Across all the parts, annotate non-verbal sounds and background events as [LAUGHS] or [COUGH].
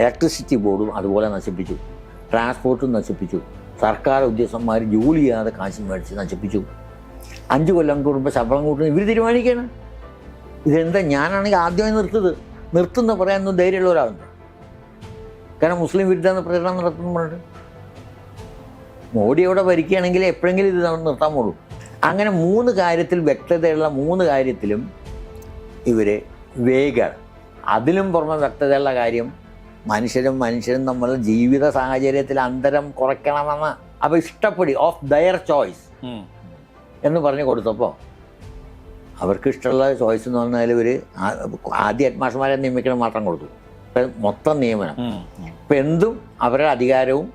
Electricity ബോർഡും അതുപോലെ നശിപ്പിച്ചു. ട്രാൻസ്പോർട്ടും നശിപ്പിച്ചു. സർക്കാർ ഉദ്യോഗസ്ഥന്മാർ ജോലി ചെയ്യാതെ കാശ് മേടിച്ച് നശിപ്പിച്ചു. അഞ്ച് കൊല്ലം കൂടുമ്പോൾ ശമ്പളം കൂട്ടുന്നു ഇവർ തീരുമാനിക്കുകയാണ് ഇതെന്താ ഞാനാണെങ്കിൽ ആദ്യമായി നിർത്തത് നിർത്തുന്ന പറയാനൊന്നും ധൈര്യമുള്ള ഒരാളുണ്ട് കാരണം മുസ്ലിം വിരുദ്ധ പ്രചരണം നടത്തുന്നു പറഞ്ഞിട്ട് മോഡി അവിടെ ഭരിക്കുകയാണെങ്കിൽ എപ്പോഴെങ്കിലും ഇത് നമ്മൾ നിർത്താൻ പോകുള്ളൂ അങ്ങനെ മൂന്ന് കാര്യത്തിൽ വ്യക്തതയുള്ള മൂന്ന് കാര്യത്തിലും ഇവർ വേഗ അതിലും പുറമെ വ്യക്തതയുള്ള കാര്യം മനുഷ്യരും മനുഷ്യരും നമ്മൾ ജീവിത സാഹചര്യത്തിൽ അന്തരം കുറയ്ക്കണമെന്ന് അപ്പോൾ ഇഷ്ടപ്പെടി ഓഫ് ദയർ ചോയ്സ് എന്ന് പറഞ്ഞു കൊടുത്തപ്പോൾ അവർക്ക് ഇഷ്ടമുള്ള ചോയ്സ് എന്ന് പറഞ്ഞാൽ ഇവർ ആദ്യ ഹെഡ്മാസ്റ്റർമാരെ നിയമിക്കണം മാത്രം കൊടുത്തു. ഇപ്പം മൊത്തം നിയമനം. ഇപ്പം എന്തും അവരുടെ അധികാരവും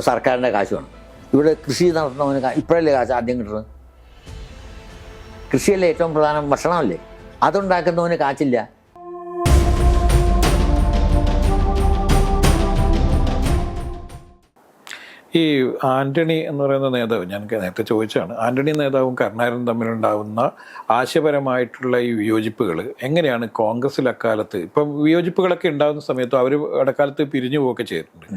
സർക്കാരിന്റെ സർക്കാരിന്റെ കാശുമാണ്. ഇവിടെ കൃഷി നടത്തുന്നവന് ഇപ്പോഴല്ലേ കാശ് ആദ്യം കിട്ടുന്നത്? കൃഷിയല്ലേ ഏറ്റവും പ്രധാനം? ഭക്ഷണമല്ലേ? അതുണ്ടാക്കുന്നവന് കാശില്ല. ഈ ആന്റണി എന്ന് പറയുന്ന നേതാവ് ഞാൻ നേരത്തെ ചോദിച്ചാണ് ആന്റണി നേതാവും കരുണാകരനും തമ്മിലുണ്ടാവുന്ന ആശയപരമായിട്ടുള്ള ഈ വിയോജിപ്പുകൾ എങ്ങനെയാണ് കോൺഗ്രസിൽ അക്കാലത്ത്? ഇപ്പം വിയോജിപ്പുകളൊക്കെ ഉണ്ടാകുന്ന സമയത്ത് അവർ ഇടക്കാലത്ത് പിരിഞ്ഞു പോവുകയൊക്കെ ചെയ്തിട്ടുണ്ട്.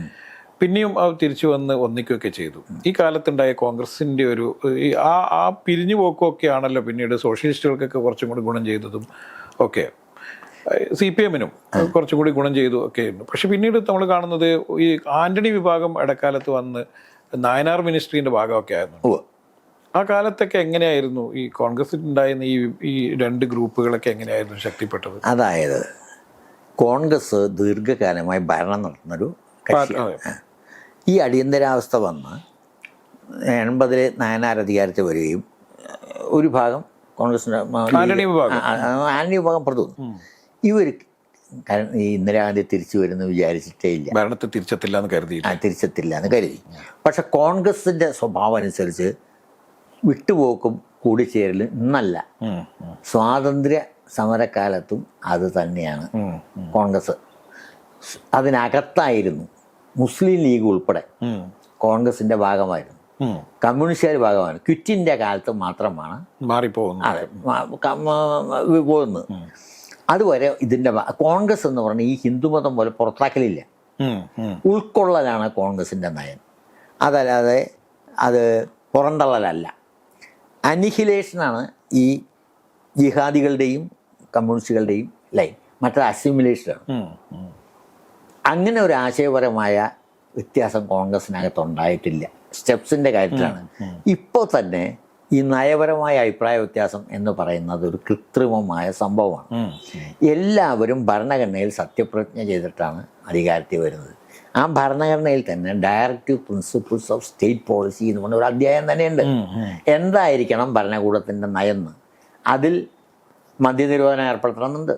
പിന്നെയും അവർ തിരിച്ചു വന്ന് ഒന്നിക്കുകയൊക്കെ ചെയ്തു. ഈ കാലത്തുണ്ടായ കോൺഗ്രസിന്റെ ഒരു ആ ആ പിരിഞ്ഞു പോക്കൊക്കെ ആണല്ലോ പിന്നീട് സോഷ്യലിസ്റ്റുകൾക്കൊക്കെ കുറച്ചും കൂടി ഗുണം ചെയ്തതും ഒക്കെ. സി പി എമ്മിനും കുറച്ചും കൂടി ഗുണം ചെയ്തു ഒക്കെ ആയിരുന്നു പക്ഷെ പിന്നീട് നമ്മൾ കാണുന്നത് ഈ ആന്റണി വിഭാഗം ഇടക്കാലത്ത് വന്ന് നായനാർ മിനിസ്ട്രീന്റെ ഭാഗമൊക്കെ ആയിരുന്നു. ആ കാലത്തൊക്കെ എങ്ങനെയായിരുന്നു ഈ കോൺഗ്രസിൽ ഉണ്ടായിരുന്ന ഈ ഈ രണ്ട് ഗ്രൂപ്പുകളൊക്കെ എങ്ങനെയായിരുന്നു ശക്തിപ്പെട്ടത്? അതായത് കോൺഗ്രസ് ദീർഘകാലമായി ഭരണം നടത്തുന്നൊരു ഈ അടിയന്തരാവസ്ഥ വന്ന് എൺപതിലെ നായനാർ അധികാരത്തിൽ വരികയും ഒരു ഭാഗം കോൺഗ്രസിന്റെ ആന്റണി വിഭാഗം. ആന്റണി വിഭാഗം പുറത്തു ഇവർ കാരണം ഈ ഇന്ദിരാഗാന്ധി തിരിച്ചു വരുന്ന വിചാരിച്ചിട്ടേ ഇല്ല. ഭരണത്തെ തിരിച്ചെത്തില്ല എന്ന് കരുതി ആ തിരിച്ചെത്തില്ല എന്ന് കരുതി. പക്ഷെ കോൺഗ്രസിന്റെ സ്വഭാവം അനുസരിച്ച് വിട്ടുപോക്കും കൂടിച്ചേരലും ഇന്നല്ല. സ്വാതന്ത്ര്യ സമരക്കാലത്തും അത് തന്നെയാണ് കോൺഗ്രസ്. അതിനകത്തായിരുന്നു മുസ്ലിം ലീഗ് ഉൾപ്പെടെ കോൺഗ്രസിന്റെ ഭാഗമായിരുന്നു. കമ്മ്യൂണിസ്റ്റുകാർ ഭാഗമാണ്. ക്വിറ്റിന്റെ കാലത്ത് മാത്രമാണ് മാറിപ്പോകുന്നത്. അതെ പോകുന്നത് അതുവരെ ഇതിന്റെ കോൺഗ്രസ് എന്ന് പറഞ്ഞാൽ ഈ ഹിന്ദുമതം പോലെ പുറത്താക്കലില്ല. ഉൾക്കൊള്ളലാണ് കോൺഗ്രസിന്റെ നയം. അതല്ലാതെ അത് പുറന്തള്ളലല്ല. അനിഹിലേഷനാണ് ഈ ജിഹാദികളുടെയും കമ്മ്യൂണിസ്റ്റുകളുടെയും ലൈൻ. മറ്റേ അസിമുലേഷനാണ്. അങ്ങനെ ഒരു ആശയപരമായ വ്യത്യാസം കോൺഗ്രസിനകത്ത് ഉണ്ടായിട്ടില്ല. സ്റ്റെപ്സിന്റെ കാര്യത്തിലാണ്. ഇപ്പോൾ തന്നെ ഈ നയപരമായ അഭിപ്രായ വ്യത്യാസം എന്ന് പറയുന്നത് ഒരു കൃത്രിമമായ സംഭവമാണ്. എല്ലാവരും ഭരണഘടനയിൽ സത്യപ്രതിജ്ഞ ചെയ്തിട്ടാണ് അധികാരത്തിൽ വരുന്നത്. ആ ഭരണഘടനയിൽ തന്നെ directive principles of state policy എന്ന് പറഞ്ഞ ഒരു അധ്യായം തന്നെയുണ്ട്. എന്തായിരിക്കണം ഭരണകൂടത്തിന്റെ നയന്ന്? അതിൽ മദ്യനിരോധനം ഏർപ്പെടുത്തണമെന്നുണ്ട്.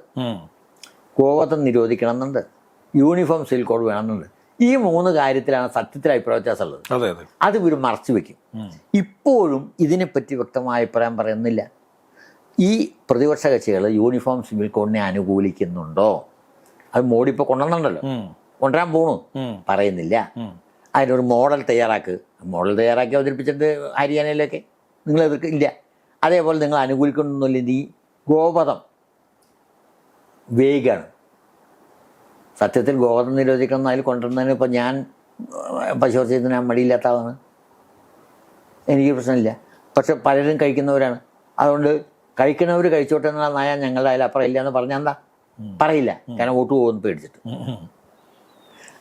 കോവത്തം ഗോവധം നിരോധിക്കണമെന്നുണ്ട്. യൂണിഫോം സിൽ കോഡ് വേണമെന്നുണ്ട്. ഈ മൂന്ന് കാര്യത്തിലാണ് സത്യത്തിൽ അഭിപ്രായ വ്യത്യാസമുള്ളത് അതെ അതെ. അത് ഇവർ മറച്ചു വെക്കും. ഇപ്പോഴും ഇതിനെപ്പറ്റി വ്യക്തമായ അഭിപ്രായം പറയുന്നില്ല. ഈ പ്രതിപക്ഷ കക്ഷികൾ യൂണിഫോം സിവിൽ കോഡിനെ അനുകൂലിക്കുന്നുണ്ടോ? അത് മോഡി ഇപ്പോൾ കൊണ്ടുവന്നുണ്ടല്ലോ. കൊണ്ടുവരാൻ പോണു. പറയുന്നില്ല. അതിനൊരു മോഡൽ തയ്യാറാക്ക്. മോഡൽ തയ്യാറാക്കി അവതരിപ്പിച്ചിട്ട് ഹരിയാനയിലൊക്കെ നിങ്ങൾ എതിർക്ക് ഇല്ല. അതേപോലെ നിങ്ങൾ അനുകൂലിക്കണമെന്നില്ല ഈ ഗോവധം വേഗാണ്. സത്യത്തിൽ ഗോവധം നിരോധിക്കണം അതിൽ കൊണ്ടുവരുന്നതിന് ഇപ്പം ഞാൻ പശുവർച്ചത്തിന് ഞാൻ മടിയില്ലാത്തതാണ്. എനിക്ക് പ്രശ്നമില്ല. പക്ഷെ പലരും കഴിക്കുന്നവരാണ്. അതുകൊണ്ട് കഴിക്കുന്നവർ കഴിച്ചോട്ടെ എന്നുള്ള നയ ഞങ്ങളുടെ അതിൽ അപ്പുറം ഇല്ല എന്ന് പറഞ്ഞാൽ എന്താ? പറയില്ല. കാരണം വോട്ട് പോകുമെന്ന് പേടിച്ചിട്ട്.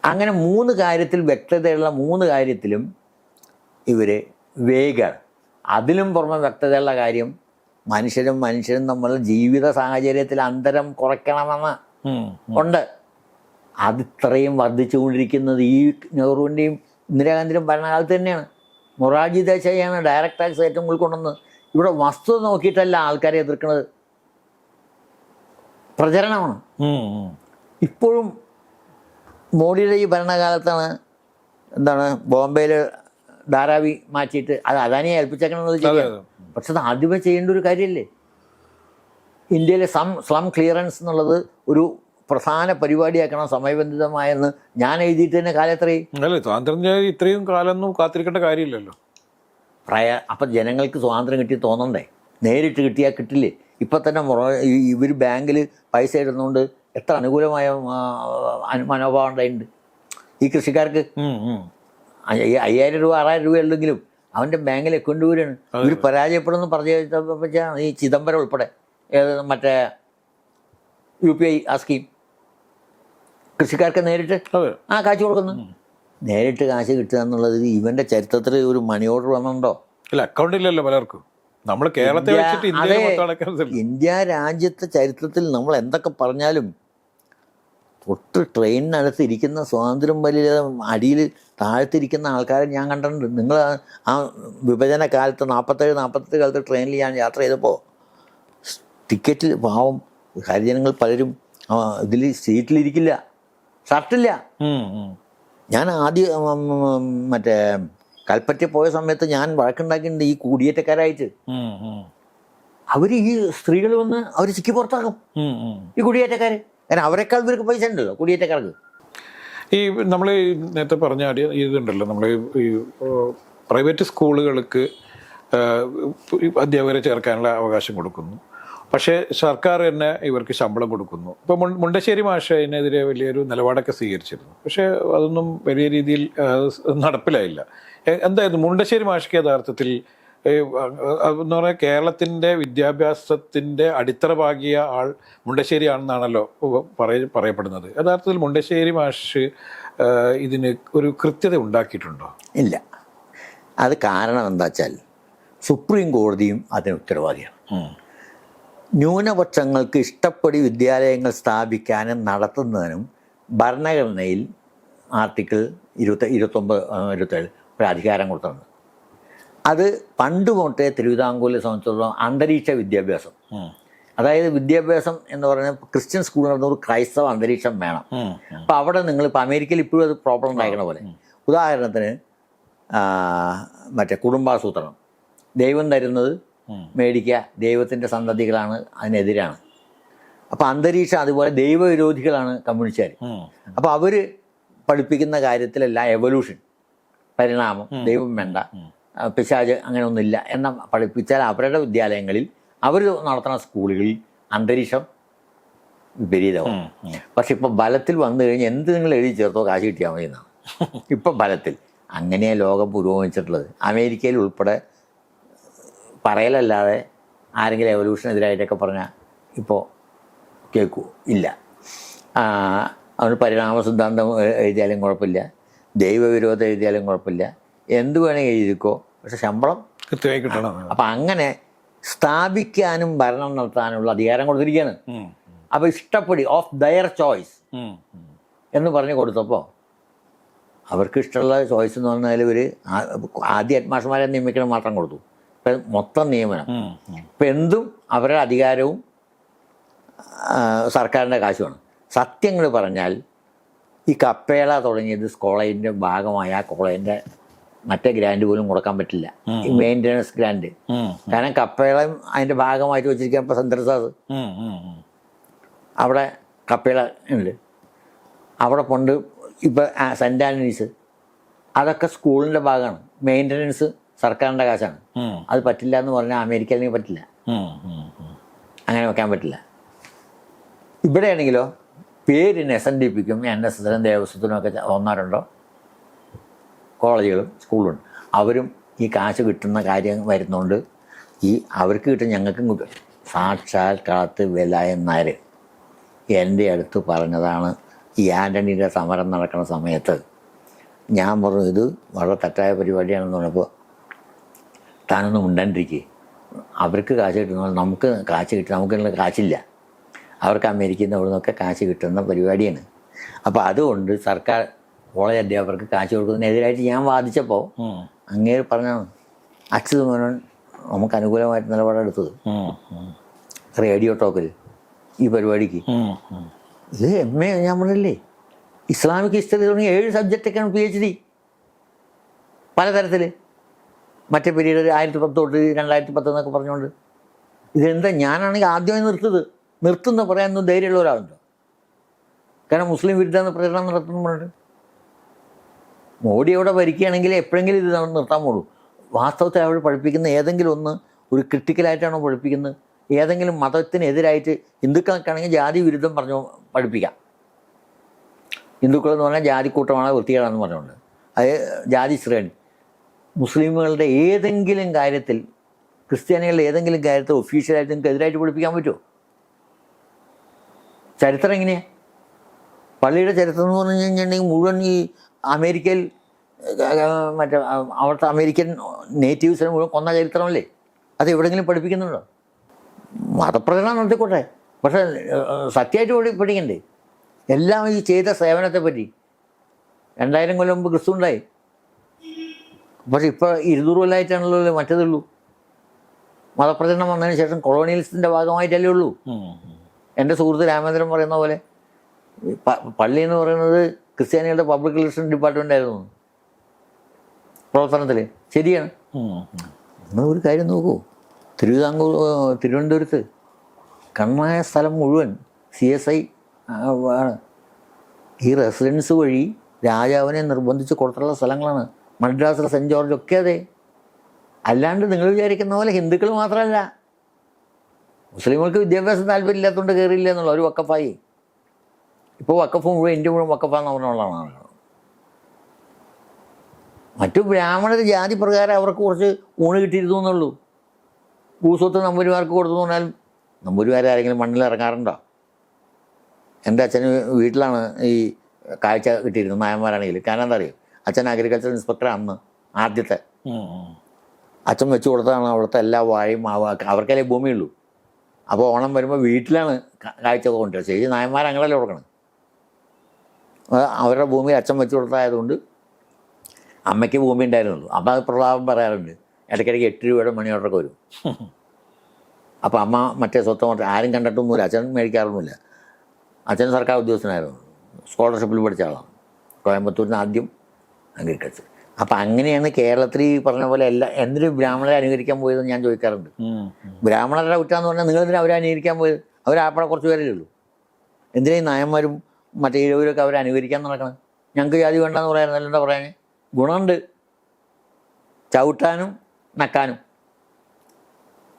അങ്ങനെ മൂന്ന് കാര്യത്തിൽ വ്യക്തതയുള്ള മൂന്ന് കാര്യത്തിലും ഇവർ വേഗാണ്. അതിലും പുറമെ വ്യക്തതയുള്ള കാര്യം മനുഷ്യരും മനുഷ്യരും തമ്മിലുള്ള ജീവിത സാഹചര്യത്തിൽ അന്തരം കുറയ്ക്കണമെന്ന്. ഉണ്ട്. അത് ഇത്രയും വർദ്ധിച്ചുകൊണ്ടിരിക്കുന്നത് ഈ നെഹ്റുവിന്റെയും ഇന്ദിരാഗാന്ധിയുടെയും ഭരണകാലത്ത് തന്നെയാണ്. മൊറാർജി ദേശായിയാണ് ഡയറക്റ്റ് ടാക്സ് ഏറ്റവും കൂടുതൽ കൊണ്ടുവന്നത്. ഇവിടെ വസ്തു നോക്കിയിട്ടല്ല ആൾക്കാരെ എതിർക്കുന്നത്. പ്രചരണമാണ്. ഇപ്പോഴും മോഡിയുടെ ഈ ഭരണകാലത്താണ് എന്താണ് ബോംബെയിൽ ധാരാവി മാറ്റിയിട്ട് അത് അദാനിയെ ഏൽപ്പിച്ചേക്കണമെന്നത് ചെയ്യാം പക്ഷെ അത് ആദ്യമേ ചെയ്യേണ്ട ഒരു കാര്യമല്ലേ? ഇന്ത്യയിലെ സം സ്ലം ക്ലിയറൻസ് എന്നുള്ളത് ഒരു പ്രധാന പരിപാടിയാക്കണം സമയബന്ധിതമായെന്ന് ഞാൻ എഴുതിയിട്ട് തന്നെ കാലത്രയും അല്ലേ സ്വാതന്ത്ര്യം ഇത്രയും കാലമൊന്നും കാത്തിരിക്കേണ്ട കാര്യമില്ലല്ലോ. പ്രായ അപ്പം ജനങ്ങൾക്ക് സ്വാതന്ത്ര്യം കിട്ടി തോന്നണ്ടേ? നേരിട്ട് കിട്ടിയാൽ കിട്ടില്ലേ? ഇപ്പം തന്നെ ഇവർ ബാങ്കിൽ പൈസ ഇടുന്നതുകൊണ്ട് എത്ര അനുകൂലമായ മനോഭാവം ഉണ്ടായിട്ടുണ്ട്. ഈ കൃഷിക്കാർക്ക് അയ്യായിരം രൂപ ആറായിരം രൂപ ഉണ്ടെങ്കിലും അവന്റെ ബാങ്കിൽ അക്കൗണ്ട് വരികയാണ് ഇവർ പരാജയപ്പെടുന്നു പറഞ്ഞാണ് ഈ ചിദംബരം ഉൾപ്പെടെ ഏത് മറ്റേ യു പി ഐ ആ സ്കീം. കൃഷിക്കാർക്ക് നേരിട്ട് ആ കാശ് കൊടുക്കുന്നു. നേരിട്ട് കാശ് കിട്ടുക എന്നുള്ളത് ഇവന്റെ ചരിത്രത്തിൽ ഒരു മണി ഓർഡർ വന്നിട്ടുണ്ടോ? ഇല്ല അക്കൗണ്ടില്ലല്ലോ പലർക്കും. നമ്മൾ കേരളത്തെ ഇന്ത്യ- വെച്ചിട്ട്. ഇന്ത്യ രാജ്യത്തെ ചരിത്രത്തിൽ നമ്മൾ എന്തൊക്കെ പറഞ്ഞാലും തൊട്ട് ട്രെയിനിനകത്ത് ഇരിക്കുന്ന സ്വാതന്ത്ര്യം വലിയ അടിയിൽ താഴ്ത്തിരിക്കുന്ന ആൾക്കാരെ ഞാൻ കണ്ടിട്ടുണ്ട്. നിങ്ങൾ ആ- ആ വിഭജന കാലത്ത് നാൽപ്പത്തേഴ് നാൽപ്പത്തെട്ട് കാലത്ത് ട്രെയിനിൽ ഞാൻ യാത്ര ചെയ്തപ്പോൾ ടിക്കറ്റിൽ പാവം ഹരിജനങ്ങൾ പലരും ഇതിൽ സീറ്റിലിരിക്കില്ല ഷർട്ടില്ല. ഞാൻ ആദ്യം മറ്റേ കൽപ്പറ്റ പോയ സമയത്ത് ഞാൻ വഴക്കുണ്ടാക്കിയിട്ടുണ്ട് ഈ കുടിയേറ്റക്കാരായിട്ട്. അവർ ഈ സ്ത്രീകൾ വന്ന് അവർ ചിക്കി പുറത്താക്കും. ഈ കുടിയേറ്റക്കാര് കാരണം അവരെക്കാൾ ഇവർക്ക് പൈസ ഉണ്ടല്ലോ കുടിയേറ്റക്കാർക്ക് ഈ നമ്മൾ നേരത്തെ പറഞ്ഞ ഇതുണ്ടല്ലോ നമ്മൾ ഈ പ്രൈവറ്റ് സ്കൂളുകൾക്ക് അധ്യാപകരെ ചേർക്കാനുള്ള അവകാശം കൊടുക്കുന്നു പക്ഷേ സർക്കാർ തന്നെ ഇവർക്ക് ശമ്പളം കൊടുക്കുന്നു. ഇപ്പോൾ മുണ്ടശ്ശേരി മാഷ അതിനെതിരെ വലിയൊരു നിലപാടൊക്കെ സ്വീകരിച്ചിരുന്നു. പക്ഷേ അതൊന്നും വലിയ രീതിയിൽ നടപ്പിലായില്ല. എന്തായിരുന്നു? മുണ്ടശ്ശേരി മാഷയ്ക്ക് യഥാർത്ഥത്തിൽ എന്ന് പറഞ്ഞാൽ കേരളത്തിന്റെ വിദ്യാഭ്യാസത്തിന്റെ അടിത്തറ പാകിയ ആൾ മുണ്ടശ്ശേരി ആണെന്നാണല്ലോ പറയ പറയപ്പെടുന്നത്. യഥാർത്ഥത്തിൽ മുണ്ടശ്ശേരി മാഷ് ഇതിന് ഒരു കൃത്യത ഉണ്ടാക്കിയിട്ടുണ്ടോ? ഇല്ല. അത് കാരണം എന്താ വെച്ചാൽ സുപ്രീം കോടതിയും അതിന് ഉത്തരവാദിയാണ്. ന്യൂനപക്ഷങ്ങൾക്ക് ഇഷ്ടപ്പെടി വിദ്യാലയങ്ങൾ സ്ഥാപിക്കാനും നടത്തുന്നതിനും ഭരണഘടനയിൽ ആർട്ടിക്കിൾ ഇരുപത്തി ഇരുപത്തൊമ്പത് ഇരുപത്തേഴ് ഒരു അധികാരം കൊടുത്തിട്ടുണ്ട്. അത് പണ്ട് തൊട്ടേ തിരുവിതാംകൂറിനെ സംബന്ധിച്ചിടത്തോളം അന്തരീക്ഷ വിദ്യാഭ്യാസം. അതായത് വിദ്യാഭ്യാസം എന്ന് പറയുന്നത് ക്രിസ്ത്യൻ സ്കൂൾ നടന്ന ഒരു ക്രൈസ്തവ അന്തരീക്ഷം വേണം. അപ്പം അപ്പോൾ അവിടെ നിങ്ങൾ ഇപ്പോൾ അമേരിക്കയിൽ ഇപ്പോഴും അത് പ്രോബ്ലം ഉണ്ടാക്കണ പോലെ. ഉദാഹരണത്തിന് മറ്റേ കുടുംബാസൂത്രണം. ദൈവം തരുന്നത്. മേടിക്കുക. ദൈവത്തിന്റെ സന്തതികളാണ് അതിനെതിരാണ്. അപ്പോൾ അന്തരീക്ഷം അതുപോലെ ദൈവവിരോധികളാണ് കമ്മ്യൂണിസ്റ്റുകാർ. അപ്പോൾ അവർ പഠിപ്പിക്കുന്ന കാര്യത്തിലല്ല എവല്യൂഷൻ പരിണാമം. ദൈവം വേണ്ട. പിശാജ് അങ്ങനെയൊന്നുമില്ല എന്ന പഠിപ്പിച്ചാൽ അവരുടെ വിദ്യാലയങ്ങളിൽ അവർ നടത്തുന്ന സ്കൂളുകളിൽ അന്തരീക്ഷം വിപരീതമാണ്. പക്ഷെ ഇപ്പം ബലത്തിൽ വന്നു കഴിഞ്ഞാൽ എന്ത് നിങ്ങൾ എഴുതി ചേർത്തോ കാശ് കിട്ടിയാൽ മതി എന്നാണ് [LAUGHS] ഇപ്പം ബലത്തിൽ. അങ്ങനെയാണ് ലോകം പുരോഗമിച്ചിട്ടുള്ളത്. അമേരിക്കയിൽ ഉൾപ്പെടെ പറയലല്ലാതെ ആരെങ്കിലും എവല്യൂഷനെതിരായിട്ടൊക്കെ പറഞ്ഞാൽ ഇപ്പോൾ കേൾക്കൂ ഇല്ല. അവന് പരിണാമ സിദ്ധാന്തം എഴുതിയാലും കുഴപ്പമില്ല. ദൈവവിരോധം എഴുതിയാലും കുഴപ്പമില്ല. എന്ത് വേണമെങ്കിൽ എഴുതിക്കോ പക്ഷെ ശമ്പളം. കൃത്യമായി കിട്ടണം. അപ്പം അങ്ങനെ സ്ഥാപിക്കാനും ഭരണം നടത്താനുള്ള അധികാരം കൊടുത്തിരിക്കുകയാണ്. അപ്പോൾ ഇഷ്ടപ്പെടി ഓഫ് ദയർ ചോയ്സ്. എന്ന് പറഞ്ഞ് കൊടുത്തപ്പോൾ അവർക്ക് ഇഷ്ടമുള്ള ചോയ്സ് എന്ന് പറഞ്ഞാൽ ഒരു ആദ്യ അഡ്മാഷന്മാരെ നിയമിക്കണം മാത്രം കൊടുത്തു. ഇപ്പം മൊത്തം നിയമനം. ഇപ്പം എന്തും അവരുടെ അധികാരവും സർക്കാരിന്റെ കാശുമാണ്. സത്യങ്ങൾ പറഞ്ഞാൽ ഈ കപ്പേള തുടങ്ങിയത് കോളേജിന്റെ ഭാഗമായ ആ കോളേജിന്റെ മറ്റേ ഗ്രാൻഡ് പോലും കൊടുക്കാൻ പറ്റില്ല. ഈ മെയിന്റനൻസ് ഗ്രാൻഡ്. കാരണം കപ്പേളയും അതിന്റെ ഭാഗമായിട്ട് വെച്ചിരിക്കാൻ ഇപ്പം സെൻട്രസാസ്. അവിടെ കപ്പേള ഉണ്ട്. അവിടെ കൊണ്ട് ഇപ്പം സെന്റ് ആന്റണീസ് അതൊക്കെ സ്കൂളിന്റെ ഭാഗമാണ്. മെയിന്റനൻസ് സർക്കാരിന്റെ കാശാണ്. അത് പറ്റില്ല എന്ന് പറഞ്ഞാൽ അമേരിക്കയിൽ പറ്റില്ല. അങ്ങനെ വെക്കാൻ പറ്റില്ല. ഇവിടെയാണെങ്കിലോ പേരിന് എസ് എൻ ഡി പിക്കും എൻ എസ് എസിനും ദേവസ്വത്തിനും ഒക്കെ ഒന്നോ രണ്ടോ കോളേജുകളും സ്കൂളും. അവരും ഈ കാശ് കിട്ടുന്ന കാര്യം വരുന്നതുകൊണ്ട് ഈ അവർക്ക് കിട്ടും ഞങ്ങൾക്കും കിട്ടും സാക്ഷാൽ കളത്ത് വേലായൻ നായർ എന്റെ അടുത്ത് പറഞ്ഞതാണ് ഈ ആന്റണിയുടെ സമരം നടക്കുന്ന സമയത്ത്. ഞാൻ പറഞ്ഞു ഇത് വളരെ തെറ്റായ പരിപാടിയാണെന്ന് പറഞ്ഞപ്പോൾ താനൊന്നും ഉണ്ടാണ്ടിരിക്കുക അവർക്ക് കാശ് കിട്ടുന്ന നമുക്ക് കാശ് കിട്ടും നമുക്കുള്ള കാശില്ല. അവർക്ക് അമേരിക്കയിൽ നിന്ന് അവിടെ നിന്നൊക്കെ കാശ് കിട്ടുന്ന പരിപാടിയാണ്. അപ്പോൾ അതുകൊണ്ട് സർക്കാർ കോളേജ് അധ്യാപകർക്ക് കാശ് കൊടുക്കുന്നതിനെതിരായിട്ട് ഞാൻ വാദിച്ചപ്പോൾ. അങ്ങേര് പറഞ്ഞാണ് അച്യുത് മേനോൻ നമുക്ക് അനുകൂലമായിട്ട് നിലപാടെടുത്തത്. റേഡിയോ ടോക്കിൽ ഈ പരിപാടിക്ക്. ഇത് എം എ ഞാൻ പറഞ്ഞില്ലേ? ഇസ്ലാമിക് ഹിസ്റ്ററി തുടങ്ങി ഏഴ് സബ്ജക്റ്റൊക്കെയാണ് പി എച്ച് ഡി പലതരത്തിൽ മറ്റേ പീരീഡ് ആയിരത്തി പത്ത് തൊട്ട് രണ്ടായിരത്തി പത്ത് എന്നൊക്കെ പറഞ്ഞുകൊണ്ട്. ഇതെന്താ? ഞാനാണെങ്കിൽ ആദ്യമായി നിർത്തത് നിർത്തുന്ന പറയാനൊന്നും ധൈര്യമുള്ള ഒരാളുണ്ടോ? കാരണം മുസ്ലിം വിരുദ്ധ പ്രചരണം നടത്തുന്നു പറഞ്ഞിട്ട്. മോഡി അവിടെ ഭരിക്കുകയാണെങ്കിൽ എപ്പോഴെങ്കിലും ഇത് നമ്മൾ നിർത്താൻ പോകുള്ളൂ വാസ്തവത്തെ അവർ പഠിപ്പിക്കുന്ന ഏതെങ്കിലും ഒന്ന് ഒരു ക്രിട്ടിക്കലായിട്ടാണോ പഠിപ്പിക്കുന്നത്? ഏതെങ്കിലും മതത്തിനെതിരായിട്ട് ഹിന്ദുക്കൾക്കാണെങ്കിൽ ജാതി വിരുദ്ധം പറഞ്ഞു പഠിപ്പിക്കാം. ഹിന്ദുക്കൾ എന്ന് പറഞ്ഞാൽ ജാതിക്കൂട്ടമാണ് വൃത്തികേടാണെന്ന് പറഞ്ഞുകൊണ്ട്. അത് ജാതി ശ്രേണി. മുസ്ലിമുകളുടെ ഏതെങ്കിലും കാര്യത്തിൽ ക്രിസ്ത്യാനികളുടെ ഏതെങ്കിലും കാര്യത്തിൽ ഒഫീഷ്യലായിട്ട് നിങ്ങൾക്ക് എതിരായിട്ട് പഠിപ്പിക്കാൻ പറ്റുമോ? ചരിത്രം എങ്ങനെയാണ് പള്ളിയുടെ ചരിത്രം എന്ന് പറഞ്ഞു കഴിഞ്ഞിട്ടുണ്ടെങ്കിൽ മുഴുവൻ ഈ അമേരിക്കയിൽ മറ്റേ അവിടുത്തെ അമേരിക്കൻ നേറ്റീവ്സിനെ മുഴുവൻ കൊന്ന ചരിത്രമല്ലേ? അത് എവിടെയെങ്കിലും പഠിപ്പിക്കുന്നുണ്ടോ? മതപ്രചരണം നടത്തിക്കോട്ടെ. പക്ഷേ സത്യമായിട്ട് പഠി പഠിക്കണ്ടേ? എല്ലാം ഈ ചെയ്ത സേവനത്തെ പറ്റി രണ്ടായിരം കൊല്ലം മുമ്പ് ക്രിസ്തു ഉണ്ടായി. പക്ഷെ ഇപ്പോൾ ഇരുന്നൂറ് കൊല്ലമായിട്ടാണല്ലോ മറ്റേതുള്ളൂ മതപ്രചരണം വന്നതിന് ശേഷം കൊളോണിയലിസത്തിന്റെ ഭാഗമായിട്ടല്ലേ ഉള്ളൂ. എന്റെ സുഹൃത്ത് രാമേന്ദ്രൻ പറയുന്ന പോലെ പള്ളി എന്ന് പറയുന്നത് ക്രിസ്ത്യാനികളുടെ പബ്ലിക് റിലേഷൻ ഡിപ്പാർട്ട്മെന്റ് ആയിരുന്നു. പ്രവർത്തനത്തിൽ ശരിയാണ്. ഇന്ന് നിങ്ങൾ ഒരു കാര്യം നോക്കൂ. തിരുവിതാംകൂർ തിരുവനന്തപുരത്ത് കണ്ണായ സ്ഥലം മുഴുവൻ സി എസ് ഐ ആണ്. ഈ റെസിഡൻസ് വഴി രാജാവിനെ നിർബന്ധിച്ച് കൊടുത്തുള്ള സ്ഥലങ്ങളാണ്. മദ്രാസ് സെന്റ് ജോർജ് ഒക്കെ അതെ. അല്ലാണ്ട് നിങ്ങൾ വിചാരിക്കുന്ന പോലെ ഹിന്ദുക്കൾ മാത്രമല്ല. മുസ്ലിങ്ങൾക്ക് വിദ്യാഭ്യാസം താല്പര്യമില്ലാത്തതുകൊണ്ട് കയറിയില്ല എന്നുള്ള ഒരു വക്കഫായി ഇപ്പോൾ വക്കഫ് മുഴുവൻ ഇന്ത്യ മുഴുവൻ വക്കഫാന്ന് പറഞ്ഞുള്ളതാണ് മറ്റു ബ്രാഹ്മണർ ജാതി പ്രകാരം അവർക്ക് കുറച്ച് ഊണ് കിട്ടിയിരുന്നു എന്നുള്ളൂ. ഭൂസ്വത്ത് നമ്പൂരിമാർക്ക് കൊടുത്തു പറഞ്ഞാൽ നമ്പൂരിമാർ ആരെങ്കിലും മണ്ണിൽ ഇറങ്ങാറുണ്ടോ? എന്റെ അച്ഛന് വീട്ടിലാണ് ഈ കാഴ്ച കിട്ടിയിരുന്നത് നായന്മാരാണെങ്കിൽ കാരണം എന്താ അറിയോ? അച്ഛൻ അഗ്രികൾച്ചർ ഇൻസ്പെക്ടർ അന്ന് ആദ്യത്തെ. അച്ഛൻ വെച്ച് കൊടുത്തതാണ് അവിടുത്തെ എല്ലാ വാഴയും മാവ് അവർക്കല്ലേ ഭൂമിയുള്ളൂ അപ്പോൾ ഓണം വരുമ്പോൾ വീട്ടിലാണ് കാഴ്ച കൊണ്ടുവരുന്നത് ശരി നായന്മാർ അങ്ങനെയല്ലേ കൊടുക്കണം? അവരുടെ ഭൂമി അച്ഛൻ വെച്ച് കൊടുത്തതായതുകൊണ്ട് അമ്മയ്ക്ക് ഭൂമി ഉണ്ടായിരുന്നുള്ളൂ. അമ്മ അത് പ്രതാപം പറയാറുണ്ട്. ഇടയ്ക്കിടയ്ക്ക് എട്ട് രൂപയുടെ മണി ഓർഡറൊക്കെ വരും. അപ്പോൾ അമ്മ മറ്റേ സ്വത്തം മറ്റേ ആരും കണ്ടിട്ടൊന്നുമില്ല. അച്ഛൻ മേടിക്കാറൊന്നുമില്ല. അച്ഛൻ സർക്കാർ ഉദ്യോഗസ്ഥനായിരുന്നു. സ്കോളർഷിപ്പിൽ പഠിച്ച ആളാണ്. കോയമ്പത്തൂരിന് ആദ്യം അഗ്രികൾച്ചർ അപ്പം അങ്ങനെയാണ് കേരളത്തിൽ ഈ പറഞ്ഞ പോലെ എല്ലാ എന്തിനും ബ്രാഹ്മണരെ അനുകരിക്കാൻ പോയതെന്ന് ഞാൻ ചോദിക്കാറുണ്ട്. ബ്രാഹ്മണരുടെ കുറ്റാന്ന് പറഞ്ഞാൽ നിങ്ങൾ എന്തിനാ അവരെ അനുകരിക്കാൻ പോയത്? അവർ ആപ്പടെ കുറച്ച് പേരല്ലേ ഉള്ളൂ. എന്തിനാ ഈ നായന്മാരും മറ്റേ ഇഴവരൊക്കെ അവരെ അനുകരിക്കാൻ നടക്കണം? ഞങ്ങൾക്ക് ജാതി വേണ്ടെന്ന് പറയാനല്ല എന്താ പറയാൻ ഗുണമുണ്ട്. ചവിട്ടാനും നക്കാനും.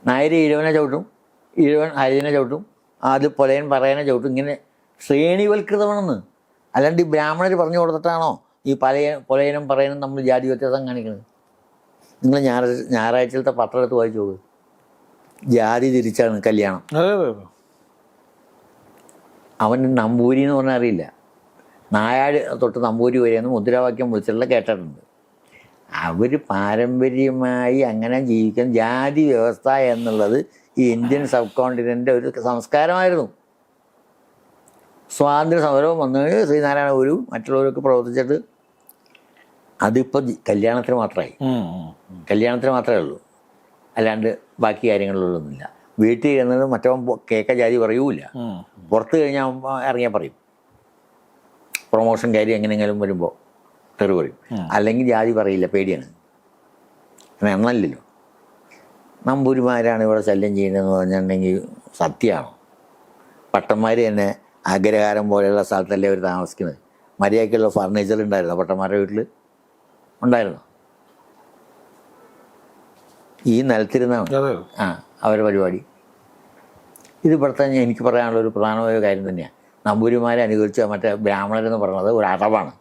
നായര് ഇഴവനെ ചവിട്ടും ഇഴവൻ ഹരിജനെ ചവിട്ടും അത് പൊലയൻ പറയനെ ചവിട്ടും. ഇങ്ങനെ ശ്രേണിവൽകൃതമാണെന്ന്. അല്ലാണ്ട് ഈ ബ്രാഹ്മണർ പറഞ്ഞു കൊടുത്തിട്ടാണോ? ഈ പലയ പുലയനും പറയനും നമ്മൾ ജാതി വ്യത്യാസം കാണിക്കുന്നത് നിങ്ങൾ ഞായറാഴ്ച ഞായറാഴ്ചത്തെ പത്രം എടുത്ത് വായിച്ചു പോകും ജാതി തിരിച്ചാണ് കല്യാണം. അവൻ നമ്പൂരി എന്ന് പറഞ്ഞാൽ അറിയില്ല. നായാട് തൊട്ട് നമ്പൂരി വരെയെന്ന് മുദ്രാവാക്യം വിളിച്ചിട്ടുള്ള കേട്ടിട്ടുണ്ട്. അവർ പാരമ്പര്യമായി അങ്ങനെ ജീവിക്കുന്ന ജാതി വ്യവസ്ഥ എന്നുള്ളത് ഈ ഇന്ത്യൻ സബ് കോണ്ടിനെന്റ് ഒരു സംസ്കാരമായിരുന്നു. സ്വാതന്ത്ര്യ സമരവും വന്നു. കഴിഞ്ഞ് ശ്രീനാരായണ ഗുരു മറ്റുള്ളവരൊക്കെ പ്രവർത്തിച്ചിട്ട് അതിപ്പോൾ കല്യാണത്തിന് മാത്രമായി. കല്യാണത്തിന് മാത്രമേ ഉള്ളൂ. അല്ലാണ്ട് ബാക്കി കാര്യങ്ങളിലൊന്നുമില്ല. വീട്ടിൽ ഇരുന്നത് മറ്റവൻ കേക്ക ജാതി പറയൂല. പുറത്ത് കഴിഞ്ഞാൽ ഇറങ്ങിയാൽ പറയും. പ്രൊമോഷൻ കാര്യം എങ്ങനെയെങ്കിലും വരുമ്പോൾ തെറി പറയും. അല്ലെങ്കിൽ ജാതി പറയില്ല പേടിയാണ്. അങ്ങനെ എന്നല്ലല്ലോ നമ്പൂരിമാരാണ് ഇവിടെ ശല്യം ചെയ്യുന്നതെന്ന് പറഞ്ഞിട്ടുണ്ടെങ്കിൽ സത്യമാണോ. പട്ടന്മാർ തന്നെ അഗ്രഹാരം പോലെയുള്ള സ്ഥലത്തല്ലേ അവർ താമസിക്കുന്നത്. മര്യാദയ്ക്കുള്ള ഫർണിച്ചർ ഉണ്ടായിരുന്നു പട്ടന്മാരുടെ വീട്ടിൽ ഉണ്ടായിരുന്നോ. ഈ നിലത്തിരുന്നാണ് അതെ. ആ അവരുടെ പരിപാടി. ഇത് ഇവിടുത്തെ എനിക്ക് പറയാനുള്ള ഒരു പ്രധാനമായ കാര്യം തന്നെയാണ് നമ്പൂരിമാരെ അനുകരിച്ച മറ്റേ ബ്രാഹ്മണരെന്ന് പറയുന്നത് ഒരു അറവാണ്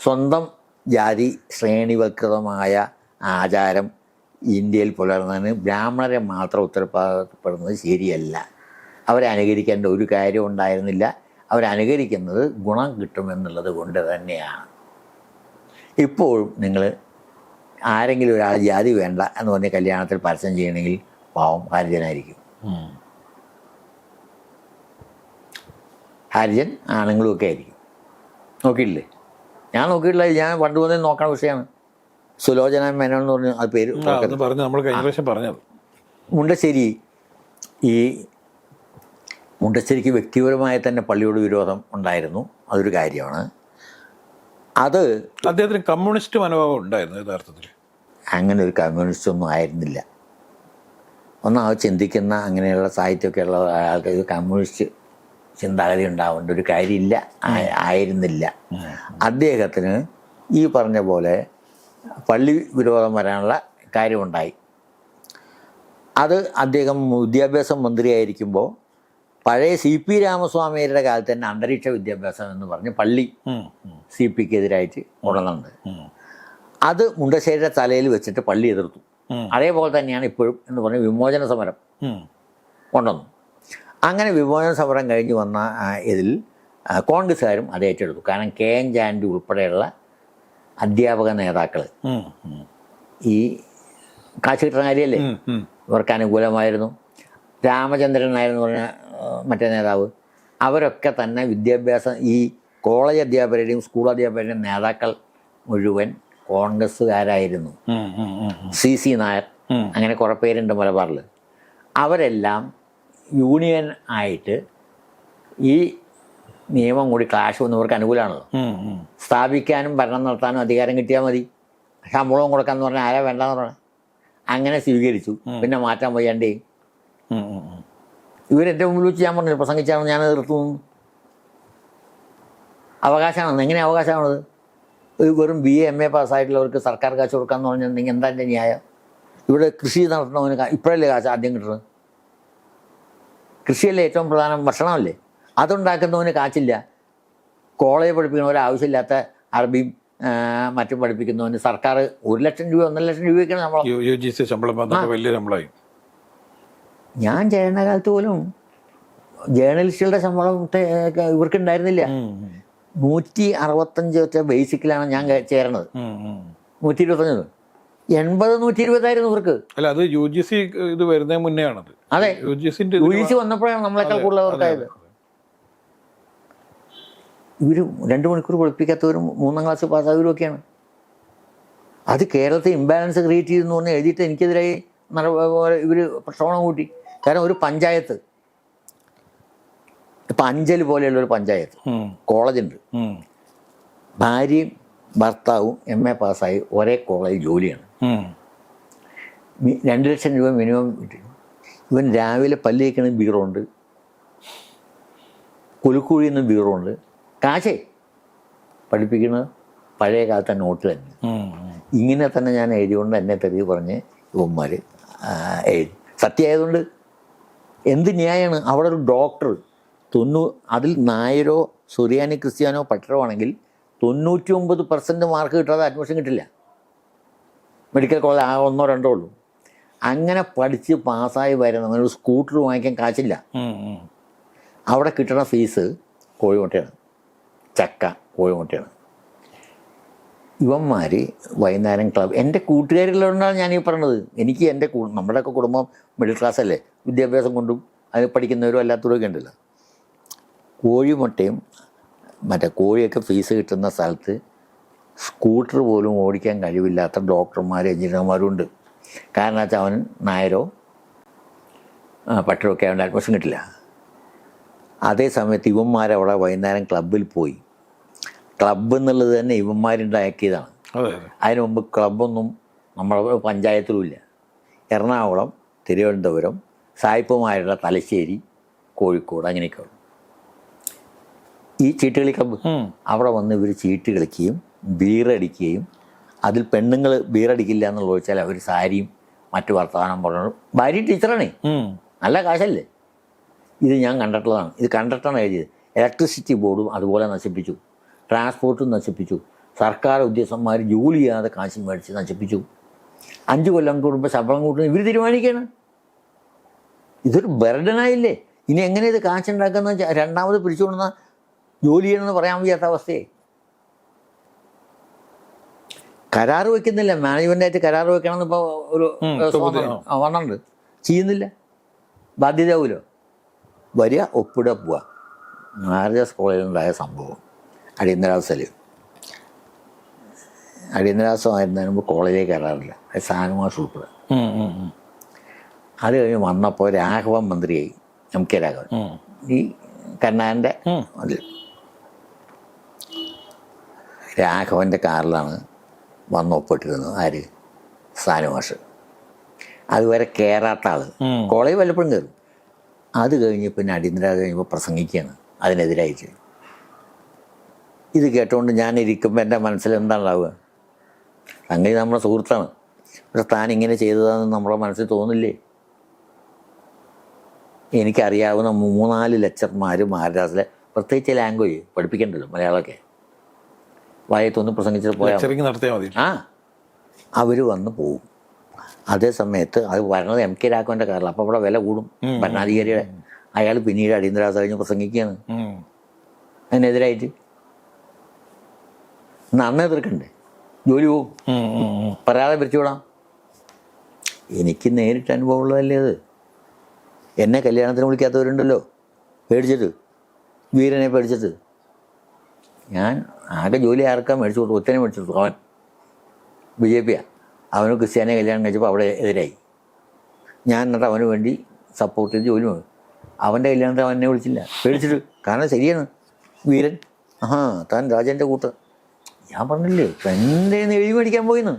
സ്വന്തം ജാതി ശ്രേണിവൽകൃതമായ ആചാരം ഇന്ത്യയിൽ പുലർന്നതിന് ബ്രാഹ്മണരെ മാത്രം ഉത്തരവാദപ്പെടുന്നത് ശരിയല്ല. അവരെ അനുകരിക്കേണ്ട ഒരു കാര്യം ഉണ്ടായിരുന്നില്ല അവരനുകരിക്കുന്നത് ഗുണം കിട്ടുമെന്നുള്ളത് കൊണ്ട് തന്നെയാണ്. ഇപ്പോഴും നിങ്ങൾ ആരെങ്കിലും ഒരാൾ ജാതി വേണ്ട എന്ന് പറഞ്ഞ കല്യാണത്തിൽ പരസ്യം ചെയ്യണമെങ്കിൽ പാവം ഹരിജനായിരിക്കും. ഹരിജൻ ആണുങ്ങളും ഒക്കെ ആയിരിക്കും. നോക്കിയില്ലേ ഞാൻ നോക്കിയിട്ടില്ല. ഞാൻ പണ്ട് മുതൽ നോക്കണ വിഷയമാണ്. സുലോചന മേനോൻ എന്ന് പറഞ്ഞു അത് പേര് പറഞ്ഞു നമ്മൾ കഴിഞ്ഞ പ്രാവശ്യം പറഞ്ഞത്. മുണ്ടശ്ശേരി ഈ മുണ്ടശ്ശേരിക്ക് വ്യക്തിപരമായി തന്നെ പള്ളിയോട് വിരോധം ഉണ്ടായിരുന്നു. അതൊരു കാര്യമാണ്. അത് അദ്ദേഹത്തിന് കമ്മ്യൂണിസ്റ്റ് മനോഭാവം ഉണ്ടായിരുന്നു യഥാർത്ഥത്തിൽ. അങ്ങനെ ഒരു കമ്മ്യൂണിസ്റ്റ് ഒന്നും ആയിരുന്നില്ല ഒന്നാമത് ചിന്തിക്കുന്ന അങ്ങനെയുള്ള സാഹിത്യമൊക്കെ ഉള്ള ആൾക്ക് ഒരു കമ്മ്യൂണിസ്റ്റ് ചിന്താഗതി ഉണ്ടാവേണ്ട ഒരു കാര്യമില്ല. ആയിരുന്നില്ല. അദ്ദേഹത്തിന് ഈ പറഞ്ഞ പോലെ പള്ളി വിരോധം വരാനുള്ള കാര്യമുണ്ടായി. അത് അദ്ദേഹം വിദ്യാഭ്യാസ മന്ത്രിയായിരിക്കുമ്പോൾ പഴയ സി പി രാമസ്വാമിയുടെ കാലത്ത് തന്നെ അന്തരീക്ഷ വിദ്യാഭ്യാസം എന്ന് പറഞ്ഞ് പള്ളി സി പിക്ക് എതിരായിട്ട് ഉണർന്നുണ്ട് അത് മുണ്ടശ്ശേരിയുടെ തലയിൽ വെച്ചിട്ട് പള്ളി എതിർത്തു. അതേപോലെ തന്നെയാണ് ഇപ്പോഴും എന്ന് പറഞ്ഞ് വിമോചന സമരം കൊണ്ടുവന്നു. അങ്ങനെ വിമോചന സമരം കഴിഞ്ഞ് വന്ന ഇതിൽ കോൺഗ്രസ്സുകാരും അത് ഏറ്റെടുത്തു. കാരണം കെ എൻ ജാൻഡി ഉൾപ്പെടെയുള്ള അധ്യാപക നേതാക്കൾ ഈ കാശ് കിട്ടുന്ന കാര്യമല്ലേ. ഇവർക്ക് അനുകൂലമായിരുന്നു. രാമചന്ദ്രൻ നായർ എന്ന് പറഞ്ഞ മറ്റേ നേതാവ്. അവരൊക്കെ തന്നെ വിദ്യാഭ്യാസം ഈ കോളേജ് അധ്യാപകരുടെയും സ്കൂൾ അധ്യാപകരുടെയും നേതാക്കൾ മുഴുവൻ കോൺഗ്രസ്സുകാരായിരുന്നു. സി സി നായർ അങ്ങനെ കുറേ പേരുണ്ട് മലബാറിൽ അവരെല്ലാം യൂണിയൻ ആയിട്ട് ഈ നിയമം കൂടി ക്ലാഷ് വന്നവർക്ക് അനുകൂലമാണല്ലോ. സ്ഥാപിക്കാനും ഭരണം നടത്താനും അധികാരം കിട്ടിയാൽ മതി. ശമ്പളവും കൊടുക്കാന്ന് പറഞ്ഞാൽ ആരാ വേണ്ടെന്ന് പറഞ്ഞാൽ അങ്ങനെ സ്വീകരിച്ചു. പിന്നെ മാറ്റാൻ വയ്യാണ്ടേ. ഇവരെന്റെ മുമ്പിൽ വെച്ച് ഞാൻ പറഞ്ഞു പ്രസംഗിച്ചാണ് ഞാൻ എതിർത്തു അവകാശമാണെന്ന്. അവകാശമാണ് എങ്ങനെ അവകാശമാണത്? ഒരു വെറും ബി എ എം എ പാസ്സായിട്ടുള്ളവർക്ക് സർക്കാർ കാശ് കൊടുക്കാന്ന് പറഞ്ഞിട്ടുണ്ടെങ്കിൽ എന്താ എന്റെ ന്യായം? ഇവിടെ കൃഷി നടത്തണവന് ഇപ്പോഴല്ലേ കാശ് ആദ്യം കിട്ടുന്നത്? കൃഷിയല്ലേ ഏറ്റവും പ്രധാനം? ഭക്ഷണമല്ലേ? അതുണ്ടാക്കുന്നവന് കാശില്ല. കോളേജ് പഠിപ്പിക്കുന്നവർ ആവശ്യമില്ലാത്ത അറബിയും മറ്റും പഠിപ്പിക്കുന്നവന് സർക്കാർ ഒരു ലക്ഷം രൂപ ഒന്നര ലക്ഷം സി ശമ്പളം വലിയ ശമ്പളമായി. ഞാൻ ചെയ്യുന്ന കാലത്ത് പോലും ജേർണലിസ്റ്റുകളുടെ ശമ്പളം ഇവർക്കുണ്ടായിരുന്നില്ല. ഇവർക്ക് ഉണ്ടായിരുന്നില്ല നൂറ്റി അറുപത്തഞ്ച് വെച്ച ബേസിക്കിലാണ് ഞാൻ ചേരണത്. നൂറ്റി ഇരുപത്തഞ്ച് എൺപത് നൂറ്റി ഇരുപതായിരുന്നു ഇവർക്ക്. അല്ല അത് യു ജി സി ഇത് വരുന്നതിന് മുന്നേ ആണത്. അതെ. യു ജി സിന്റെ യു ജി സി വന്നപ്പോഴാണ് നമ്മളെക്കാൾ കൂടുതൽ അവർക്കായത്. ഇവർ രണ്ട് മണിക്കൂർ പഠിപ്പിക്കാത്തവരും മൂന്നാം ക്ലാസ് പാസ്സായവരും ഒക്കെയാണ്. അത് കേരളത്തെ ഇംബാലൻസ് ക്രിയേറ്റ് ചെയ്തെന്ന് പറഞ്ഞ് എഴുതിയിട്ട് എനിക്കെതിരായി ഇവർ പ്രക്ഷോഭം കൂട്ടി. കാരണം ഒരു പഞ്ചായത്ത് ഇപ്പം അഞ്ചൽ പോലെയുള്ള ഒരു പഞ്ചായത്ത് കോളേജുണ്ട് ഭാര്യയും ഭർത്താവും എം എ പാസ്സായി ഒരേ കോളേജ് ജോലിയാണ്. രണ്ടു ലക്ഷം രൂപ മിനിമം കിട്ടി. ഇവൻ രാവിലെ പല്ല് തേക്കണ ബീറോ ഉണ്ട്. കുലുക്കുഴി എന്ന ബീറോ ഉണ്ട്. കാശേ? പഠിപ്പിക്കുന്നത് പഴയ കാലത്തെ നോട്ട് തന്നെ. ഇങ്ങനെ തന്നെ ഞാൻ എഴുതിയോണ്ട് എന്നെ തെറി പറഞ്ഞ് ഇവന്മാർ എഴുതി സത്യമായതുകൊണ്ട് എന്ത് ന്യായമാണ് അവിടെ ഒരു ഡോക്ടർ തൊണ്ണൂ അതിൽ നായരോ സുറിയാനി ക്രിസ്ത്യാനോ പട്ടരോ ആണെങ്കിൽ തൊണ്ണൂറ്റി ഒമ്പത് പെർസെന്റ് മാർക്ക് കിട്ടാതെ അഡ്മിഷൻ കിട്ടില്ല. മെഡിക്കൽ കോളേജ് ആ ഒന്നോ രണ്ടോ ഉള്ളൂ. അങ്ങനെ പഠിച്ച് പാസ്സായി വരുന്നവന് ഒരു സ്കൂട്ടർ വാങ്ങിക്കാൻ കാശില്ല. അവിടെ കിട്ടണ ഫീസ് കോഴിമുട്ടയാണ്. ചക്ക കോഴിമുട്ടയാണ്. ഇവന്മാർ വൈകുന്നേരം ക്ലബ് എന്റെ കൂട്ടുകാരിലുള്ളതാണ് ഞാൻ പറഞ്ഞത്. എനിക്ക് എന്റെ നമ്മുടെയൊക്കെ കുടുംബം മിഡിൽ ക്ലാസ് അല്ലേ? വിദ്യാഭ്യാസം കൊണ്ടും അത് പഠിക്കുന്നവരും അല്ലാത്തവരും ഒക്കെ ഉണ്ടല്ലോ. കോഴിമുട്ടയും മറ്റേ കോഴിയൊക്കെ ഫീസ് കിട്ടുന്ന സ്ഥലത്ത് സ്കൂട്ടർ പോലും ഓടിക്കാൻ കഴിവില്ലാത്ത ഡോക്ടർമാരും എഞ്ചിനീയർമാരും ഉണ്ട്. കാരണം വെച്ചാൽ അവൻ നായരോ പട്ടരോ ഒക്കെ അവന്റെ അഡ്മിഷൻ കിട്ടില്ല. അതേ സമയത്ത് ഇവന്മാരവിടെ വൈകുന്നേരം ക്ലബിൽ പോയി. ക്ലബ്ബ് എന്നുള്ളത് തന്നെ ഇവന്മാരുണ്ടാക്കിയതാണ് അതെ അതെ. അതിനു മുമ്പ് ക്ലബ്ബൊന്നും നമ്മുടെ പഞ്ചായത്തിലും ഇല്ല. എറണാകുളം തിരുവനന്തപുരം സായിപ്പുമാരുടെ തലശ്ശേരി കോഴിക്കോട് അങ്ങനെയൊക്കെ ഉള്ളു. ഈ ചീട്ടുകളി ക്ലബ്ബ് ഉം. അവിടെ വന്ന് ഇവർ ചീട്ട് കളിക്കുകയും ബീറടിക്കുകയും അതിൽ പെണ്ണുങ്ങൾ ബീറടിക്കില്ല എന്നുള്ള വെച്ചാൽ അവർ സാരിയും മറ്റു വർത്തമാനം പറഞ്ഞു ഭാര്യ ടീച്ചറാണേ. നല്ല കാശല്ലേ? ഇത് ഞാൻ കണ്ടിട്ടുള്ളതാണ്. ഇത് കണ്ടിട്ടാണ് എഴുതിയത്. ഇലക്ട്രിസിറ്റി ബോർഡും അതുപോലെ നശിപ്പിച്ചു. ട്രാൻസ്പോർട്ടും നശിപ്പിച്ചു. സർക്കാർ ഉദ്യോഗസ്ഥന്മാർ ജോലി ചെയ്യാതെ കാശ് മേടിച്ച് നശിപ്പിച്ചു. അഞ്ച് കൊല്ലം കൂടുമ്പോൾ ശമ്പളം കൂട്ടുന്നു ഇവർ തീരുമാനിക്കുകയാണ് ഇതൊരു ബർഡനായില്ലേ ഇനി എങ്ങനെ ഇത് കാശുണ്ടാക്കുന്ന രണ്ടാമത് പിടിച്ചുകൊണ്ടുന്ന ജോലി ചെയ്യണമെന്ന് പറയാൻ വയ്യാത്ത അവസ്ഥയെ. കരാർ വെക്കുന്നില്ല. മാനേജ്മെന്റായിട്ട് കരാർ വെക്കണമെന്ന് ഇപ്പോൾ ഒരു വന്നിട്ടുണ്ട്. ചെയ്യുന്നില്ല. ബാധ്യതയാവുമല്ലോ വരിക ഒപ്പിടുക പോവുക. മാരജസ് കോളേജിലുണ്ടായ സംഭവം. അടിയന്തരാവസ്ഥയിൽ അടിയന്തരാവസ്ഥമായിരുന്നതിന് മുമ്പ് കോളേജിൽ കയറാറില്ല. അത് സാനുമാഷ് ഉൾപ്പെടെ. അത് കഴിഞ്ഞ് വന്നപ്പോൾ രാഘവൻ മന്ത്രിയായി എം കെ രാഘവൻ. ഈ കരുണാകരന്റെ ഉം. അതിൽ. രാഘവന്റെ കാറിലാണ് വന്ന് ഒപ്പിട്ടിരുന്നത്. ആര്? സാനുമാഷ് അതുവരെ കയറാത്ത ആൾ. കോളേജ് വല്ലപ്പോഴും കയറും. അത് കഴിഞ്ഞ് പിന്നെ അടിയന്തരാതെ കഴിഞ്ഞപ്പോൾ പ്രസംഗിക്കുകയാണ്. അതിനെതിരായിട്ട്. ഇത് കേട്ടുകൊണ്ട് ഞാനിരിക്കുമ്പോൾ എന്റെ മനസ്സിൽ എന്താ ഉണ്ടാവുക സംഗതി നമ്മുടെ സുഹൃത്താണ്. പക്ഷെ താൻ ഇങ്ങനെ ചെയ്തതാണെന്ന് നമ്മുടെ മനസ്സിൽ തോന്നില്ലേ? എനിക്കറിയാവുന്ന മൂന്നാൽ ലെക്ചർമാർ മഹാരാജിലെ പ്രത്യേകിച്ച് ലാംഗ്വേജ് പഠിപ്പിക്കണ്ടല്ലോ മലയാളമൊക്കെ. വായത്തൊന്ന് പ്രസംഗിച്ചിട്ട് പോയാൽ നടത്തിയാൽ മതി. ആ അവർ വന്ന് പോവും. അതേ സമയത്ത് അത് വരണത് എം കെ രാഘവന്റെ കാറിൽ അപ്പോൾ അവിടെ വില കൂടും. ഭരണാധികാരിയുടെ അയാൾ പിന്നീട് അടിയന്തരാവസ്ഥ കഴിഞ്ഞ് പ്രസംഗിക്കുകയാണ്. അതിനെതിരായിട്ട് ഇന്ന് തീർക്കണ്ടേ എതിർക്കണ്ടേ? ജോലി പോവും. പറയാതെ പിരിച്ചുവിടാം. എനിക്ക് നേരിട്ട് അനുഭവമുള്ളതല്ലേ അത്? എന്നെ കല്യാണത്തിന് വിളിക്കാത്തവരുണ്ടല്ലോ. പേടിച്ചിട്ട്. വീരനെ പേടിച്ചിട്ട്. ഞാൻ ആകെ ജോലി ആർക്കാൻ മേടിച്ചു കൊടുത്തു ഒത്തനെ മേടിച്ചു കൊടുത്തു അവൻ ബി ജെ പിയാണ് അവന് ക്രിസ്ത്യാനെ കല്യാണം കഴിച്ചപ്പോൾ അവിടെ എതിരായി. ഞാൻ എന്നിട്ട് അവന് വേണ്ടി സപ്പോർട്ട് ചെയ്ത് ജോലി വാങ്ങി. അവന്റെ കല്യാണത്തിന് അവൻ എന്നെ വിളിച്ചില്ല. പേടിച്ചിട്ട്. കാരണം ശരിയാണ്. വീരൻ. ആ താൻ രാജന്റെ കൂട്ട് ഞാൻ പറഞ്ഞില്ലേ എന്റെ എഴുതി മേടിക്കാൻ പോയിന്ന്.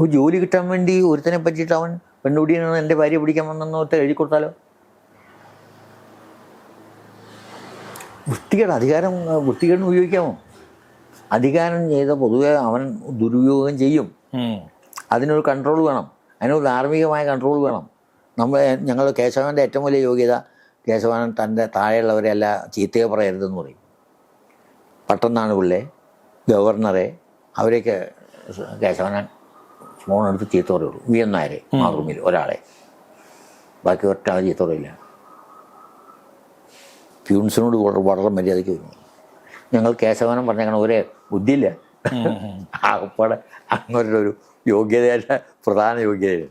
ഒരു ജോലി കിട്ടാൻ വേണ്ടി ഒരുത്തനെ പറ്റിയിട്ട് അവൻ പെണ്ണുപിടിയാണ് എന്റെ ഭാര്യ പിടിക്കാൻ വന്നെന്ന് ഒറ്റ എഴുതി കൊടുത്താലോ? വൃത്തികേട് അധികാരം വൃത്തികേടിന് ഉപയോഗിക്കാമോ? അധികാരം ചെയ്ത പൊതുവെ അവൻ ദുരുപയോഗം ചെയ്യും. അതിനൊരു കൺട്രോൾ വേണം. അതിനൊരു ധാർമ്മികമായ കൺട്രോൾ വേണം. നമ്മൾ ഞങ്ങൾ കേശവന്റെ ഏറ്റവും വലിയ യോഗ്യത കേശവൻ തന്റെ താഴെയുള്ളവരെയല്ല ചീത്തയെ പറയരുതെന്ന് പറയും. പട്ടന്നാണ് പിള്ളേ ഗവർണറെ അവരെയൊക്കെ കേശവനൻ ഫോൺ എടുത്ത് ചീത്തോറേ ഉള്ളൂ വി എൻ നായരെ ആ റൂമിൽ ഒരാളെ. ബാക്കി ഒറ്റാൾ ചീത്ത പറയില്ല പ്യൂൺസിനോട് വളരെ മര്യാദയ്ക്ക് വരുന്നു. ഞങ്ങൾ കേശവനം പറഞ്ഞേക്കണ ഒരേ ബുദ്ധിയില്ല. ആകപ്പാടെ ഒരു യോഗ്യതയല്ല പ്രധാന യോഗ്യതയാണ്